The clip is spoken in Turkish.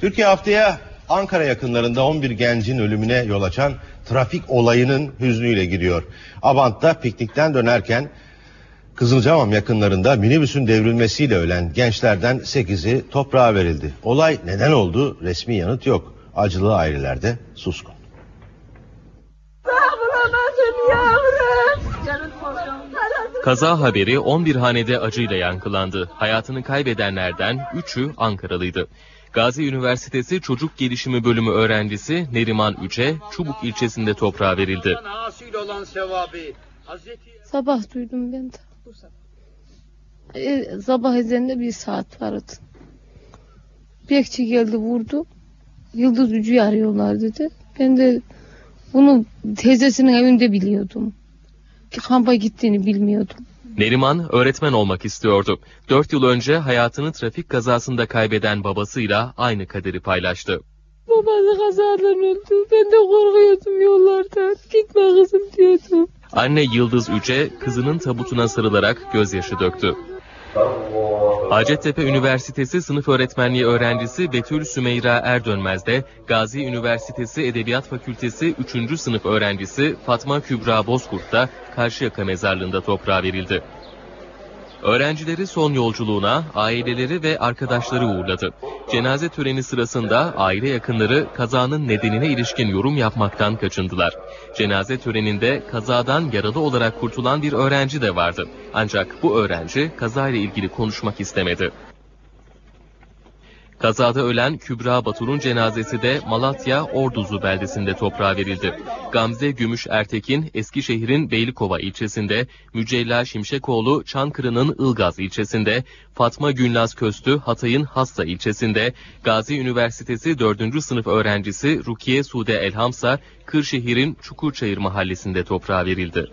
Türkiye haftaya Ankara yakınlarında 11 gencin ölümüne yol açan trafik olayının hüznüyle giriyor. Abant'ta piknikten dönerken Kızılcahamam yakınlarında minibüsün devrilmesiyle ölen gençlerden 8'i toprağa verildi. Olay neden oldu? Resmi yanıt yok. Acılı ailelerde suskun. Kaza haberi 11 hanede acıyla yankılandı. Hayatını kaybedenlerden 3'ü Ankaralıydı. Gazi Üniversitesi Çocuk Gelişimi Bölümü öğrencisi Neriman Üçe Çubuk ilçesinde toprağa verildi. Sabah duydum ben de. E, sabah ezanında bir saat vardı. Bekçi geldi vurdu. Yıldız Ücü'yü arıyorlar dedi. Ben de bunu teyzesinin evinde biliyordum. Kampa gittiğini bilmiyordum. Neriman öğretmen olmak istiyordu. 4 yıl önce hayatını trafik kazasında kaybeden babasıyla aynı kaderi paylaştı. Babası kazadan öldü. Ben de korkuyordum yollarda. Gitme kızım diyordum. Anne Yıldız Üce kızının tabutuna sarılarak gözyaşı döktü. Hacettepe Üniversitesi sınıf öğretmenliği öğrencisi Betül Sümeyra Erdönmez de Gazi Üniversitesi Edebiyat Fakültesi 3. sınıf öğrencisi Fatma Kübra Bozkurt da Karşıyaka mezarlığında toprağa verildi. Öğrencileri son yolculuğuna aileleri ve arkadaşları uğurladı. Cenaze töreni sırasında aile yakınları kazanın nedenine ilişkin yorum yapmaktan kaçındılar. Cenaze töreninde kazadan yaralı olarak kurtulan bir öğrenci de vardı. Ancak bu öğrenci kazayla ilgili konuşmak istemedi. Kazada ölen Kübra Batur'un cenazesi de Malatya Orduzu beldesinde toprağa verildi. Gamze Gümüş Ertekin Eskişehir'in Beylikova ilçesinde, Mücella Şimşekoğlu Çankırı'nın Ilgaz ilçesinde, Fatma Günlaz Köstü Hatay'ın Hassa ilçesinde, Gazi Üniversitesi 4. sınıf öğrencisi Rukiye Sude Elhamsa Kırşehir'in Çukurçayır mahallesinde toprağa verildi.